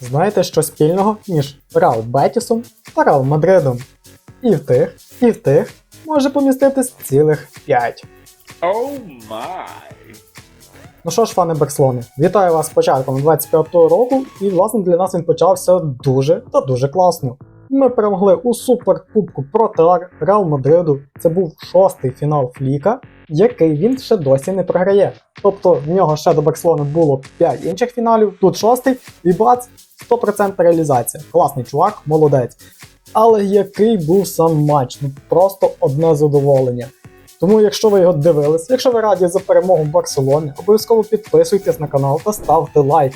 Знаєте, що спільного між Реал Бетісом та Реал Мадридом? І в тих, і в тих може поміститись цілих 5. Oh my. Ну що ж, фани Барселони, вітаю вас з початком 25-го року, і власне для нас він почався дуже та дуже класно. Ми перемогли у суперкубку Протиар Реал Мадриду. Це був шостий фінал Фліка, який він ще досі не програє. Тобто в нього ще до Барселони було 5 інших фіналів, тут шостий, і бац, 100% реалізація. Класний чувак, молодець. Але який був сам матч? Ну просто одне задоволення. Тому, якщо ви його дивились, якщо ви раді за перемогу Барселони, обов'язково підписуйтесь на канал та ставте лайк.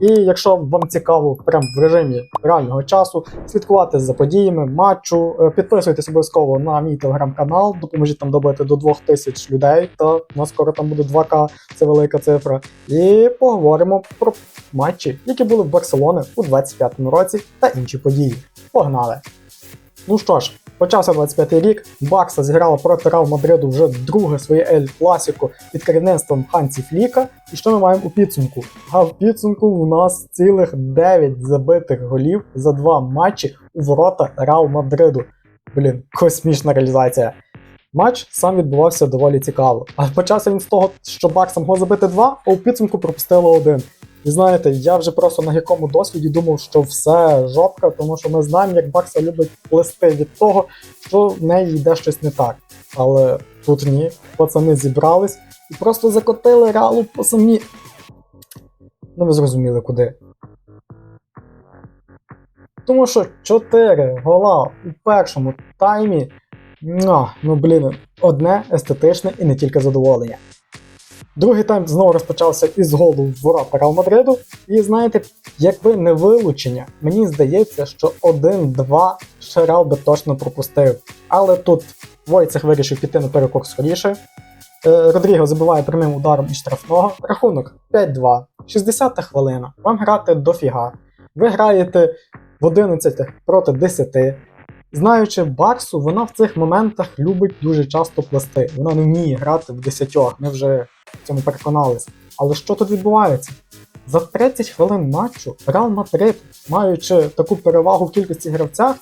І якщо вам цікаво прям в режимі реального часу слідкувати за подіями матчу, е, підписуйтесь обов'язково на мій телеграм-канал, допоможіть там добити до 2000 людей, та нас скоро там буде 2К, це велика цифра. І поговоримо про матчі, які були в Барселони у 25-му році та інші події. Погнали! Ну що ж, почався 25-й рік. Барса зіграла проти Реал Мадриду вже друге своє Ель Класіко під керівництвом Хансі Фліка. І що ми маємо у підсумку? А в підсумку у нас цілих 9 забитих голів за два матчі у ворота Реал Мадриду. Блін, космічна реалізація. Матч сам відбувався доволі цікаво. А почався він з того, що Барса могло забити два, а у підсумку пропустило один. І знаєте, я вже просто на якому досвіді думав, що все жопка, тому що ми знаємо, як Барса любить плести від того, що в неї йде щось не так. Але тут ні, пацани зібрались і просто закотили реалу по самі. Ну ви зрозуміли куди. Тому що 4 гола у першому таймі. Ну, ну блін, одне естетичне і не тільки задоволення. Другий тайм знову розпочався із голу в ворота Реал Мадриду. І знаєте, якби не вилучення, мені здається, що 1-2 ще би точно пропустив. Але тут Войцех вирішив піти на перекур скоріше. Е, Родріго забиває прямим ударом із штрафного. Рахунок 5-2. 60 хвилина. Вам грати дофіга. Ви граєте в 11 проти 10. Знаючи Барсу, вона в цих моментах любить дуже часто плести. Вона не вміє грати в 10. Ми вже в цьому переконались. Але що тут відбувається? За 30 хвилин матчу Реал Мадрид, маючи таку перевагу в кількості гравцях,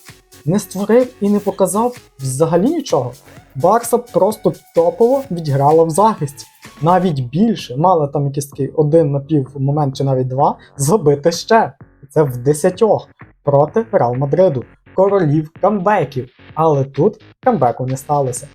не створив і не показав взагалі нічого. Барса просто топово відграла в захисті. Навіть більше, мала там якийсь такий один напів момент чи навіть два, забити ще. Це в десятьох проти Реал Мадриду, королів камбеків. Але тут камбеку не сталося.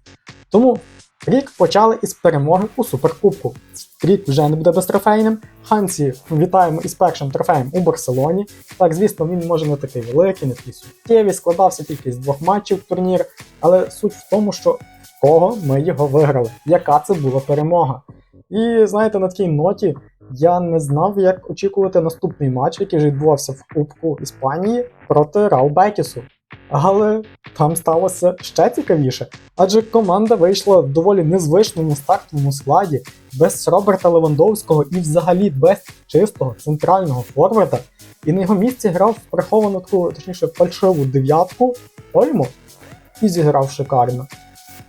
Тому рік почали із перемоги у Суперкубку. Рік вже не буде безтрофейним. Хансі вітаємо із першим трофеєм у Барселоні. Так, звісно, він може не такий великий, не такий суттєвий, складався тільки з двох матчів турнір, але суть в тому, що кого ми його виграли, яка це була перемога. І знаєте, на такій ноті я не знав, як очікувати наступний матч, який вже відбувався в Кубку Іспанії проти Рау Бетісу. Але там сталося ще цікавіше, адже команда вийшла в доволі незвичному стартовому складі, без Роберта Левандовського і взагалі без чистого центрального форварда. І на його місці грав приховану таку, точніше, фальшиву дев'ятку Ольмо і зіграв шикарно.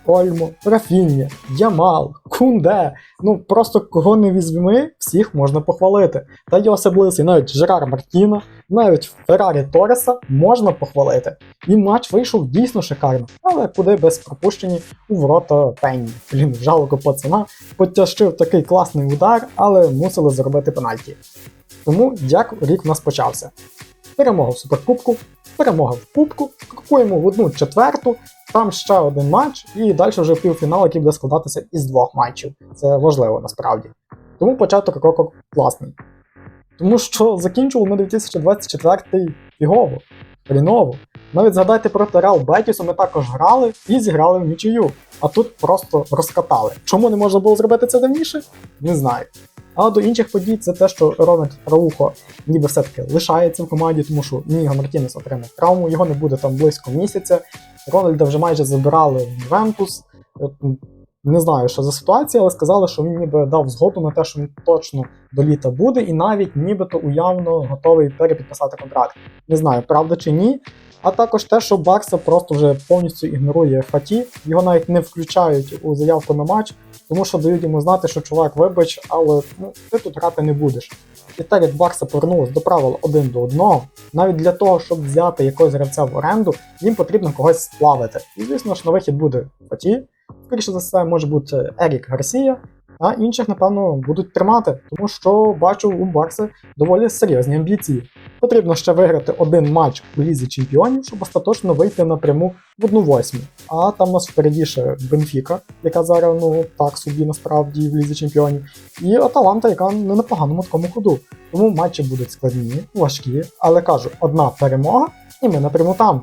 Ольмо, Рафіння, Ямал, Кунде. Ну просто кого не візьми, всіх можна похвалити. Та й особливий навіть Жерар Мартіно, навіть Феррарі Тореса можна похвалити. І матч вийшов дійсно шикарно, але куди без пропущені у ворота Пенні. Блін, жалко пацана, потяжчив такий класний удар, але мусили зробити пенальті. Тому як рік у нас почався. Перемога в суперкубку, перемога в кубку, крокуємо в одну четверту, там ще один матч, і далі вже півфінал, який буде складатися із двох матчів. Це важливо насправді. Тому початок року класний. Тому що закінчували ми 2024 фігово, хріново. Навіть згадайте проти Реал Бетісу ми також грали і зіграли в нічию. А тут просто розкатали. Чому не можна було зробити це давніше? Не знаю. А до інших подій це те, що Рональд Раухо ніби все-таки лишається в команді, тому що Ніга Мартінес отримав травму, його не буде там близько місяця. Рональда вже майже забирали в Ювентус. Не знаю, що за ситуація, але сказали, що він ніби дав згоду на те, що він точно до літа буде, і навіть нібито уявно готовий перепідписати контракт. Не знаю, правда чи ні. А також те, що Барса просто вже повністю ігнорує Фаті, його навіть не включають у заявку на матч, тому що дають йому знати, що чувак, вибач, але ну, ти тут грати не будеш. І так як Барса повернулась до правил один до одного, навіть для того, щоб взяти якогось гравця в оренду, їм потрібно когось сплавити. І звісно ж на вихід буде Фаті, скоріше за все, може бути Ерік Гарсія, а інших, напевно, будуть тримати, тому що бачу у Барси доволі серйозні амбіції. Потрібно ще виграти один матч у Лізі Чемпіонів, щоб остаточно вийти напряму в одну восьму. А там у нас впереді ще Бенфіка, яка зараз ну так собі насправді в Лізі Чемпіонів, і Аталанта, яка не на поганому такому ходу. Тому матчі будуть складні, важкі, але кажу, одна перемога, і ми напряму там.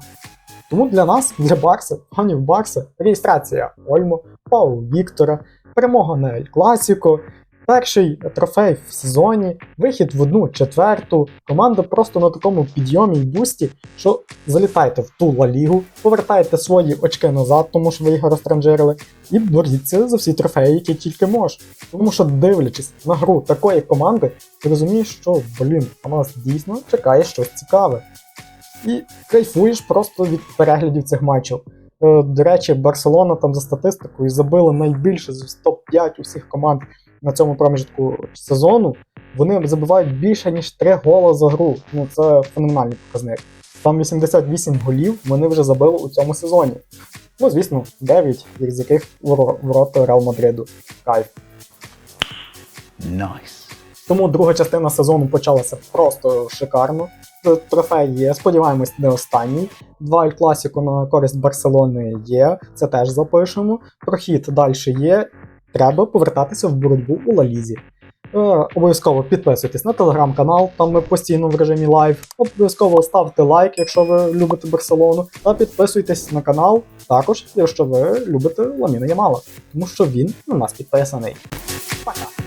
Тому для нас, для Барси, фанів Барси, реєстрація Ольмо, Пау Віктора, перемога на Ель Класіко, перший трофей в сезоні, вихід в одну четверту. Команда просто на такому підйомі і бусті, що залітайте в ту Ла Лігу, повертайте свої очки назад, тому що ви їх розтранжирили, і боріться за всі трофеї, які тільки можеш. Тому що, дивлячись на гру такої команди, ти розумієш, що блін, а нас дійсно чекає щось цікаве. І кайфуєш просто від переглядів цих матчів. Е, До речі, Барселона там за статистикою забила найбільше з топ-5 усіх команд на цьому проміжку сезону. Вони забивають більше, ніж 3 гола за гру. Ну це феноменальний показник. Там 88 голів вони вже забили у цьому сезоні. Ну, звісно, 9, з яких воро- ворота Реал Мадриду. Кайф. Nice. Тому друга частина сезону почалася просто шикарно. Т- Трофей є, сподіваємось, не останній. Два Ель Класіко на користь Барселони є, це теж запишемо. Прохід далі є. Треба повертатися в боротьбу у Лалізі. Е, обов'язково підписуйтесь на телеграм-канал, там ми постійно в режимі лайв. Обов'язково ставте лайк, якщо ви любите Барселону, та підписуйтесь на канал, також, якщо ви любите Ламіна Ямала, тому що він на нас підписаний. Пока!